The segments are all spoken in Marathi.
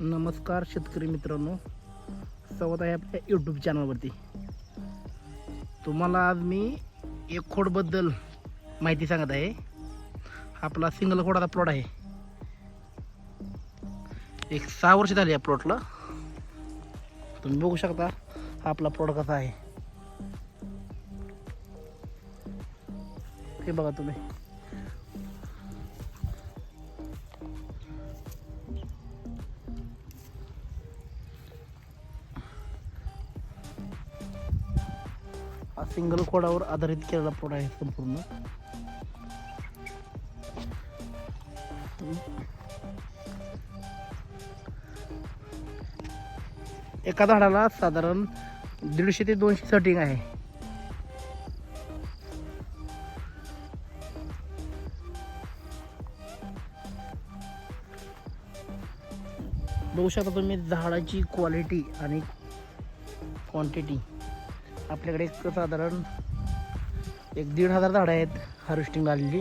नमस्कार शेतकरी मित्रांनो. स्वागत आहे आपल्या यूट्यूब चॅनलवरती तुम्हाला आज मी एक खोडबद्दल माहिती सांगत आहे. आपला सिंगल खोडाचा प्लॉट आहे. एक सहा वर्ष झाली या प्लॉटला तुम्ही बघू शकता हा आपला प्लॉट कसा आहे. हे बघा तुम्ही. हा सिंगल कोडावर आधारित केलेला प्लॉट आहे संपूर्ण. एका झाडाला साधारण दीडशे ते दोनशे सेटिंग आहे. बघू शकता तुम्ही झाडाची क्वालिटी आणि क्वांटिटी आपल्याकडे एक साधारण एक दीड हजार झाडं आहेत हार्वेस्टिंगला आलेली.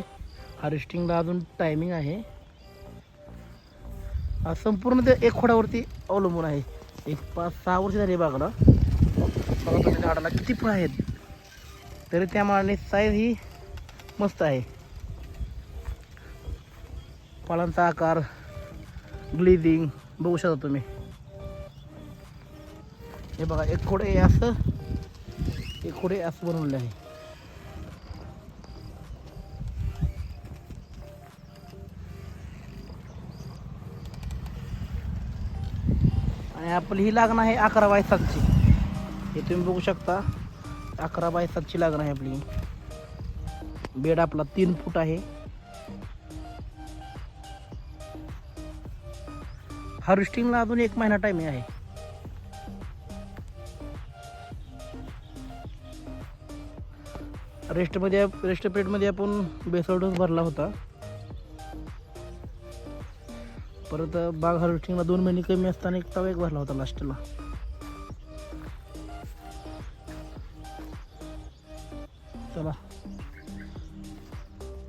हार्वेस्टिंगला अजून टायमिंग आहे. संपूर्ण ते एक खोडावरती अवलंबून आहे. एक पाच सहा वर्ष झाली बागाला. बघा तुम्ही झाडाला किती फळं आहेत. तरी त्या मानाने साईज ही मस्त आहे. फळांचा आकार ग्लिजिंग बघू शकता तुम्ही. हे बघा एक खोडे असं एक खोडे असं बनवले आहे? आणि आपली ही लागण आहे अकरा बाय सातची हे तुम्ही बघू शकता. अकरा बाय सातची लागण आहे आपली. बेड आपला तीन फूट आहे. हार्वेस्टिंगला अजून एक महिना टायमिंग आहे. रेस्टमध्ये रेस्ट पेटमध्ये आपण बेसळ डोस भरला होता. परत बाग हार्वेस्टिंगला दोन महिने कमी असताना एक तवा एक भरला होता लास्टला चला.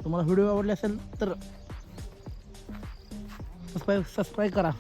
तुम्हाला व्हिडिओ आवडले असेल तर सबस्क्राईब सबस्क्राईब करा.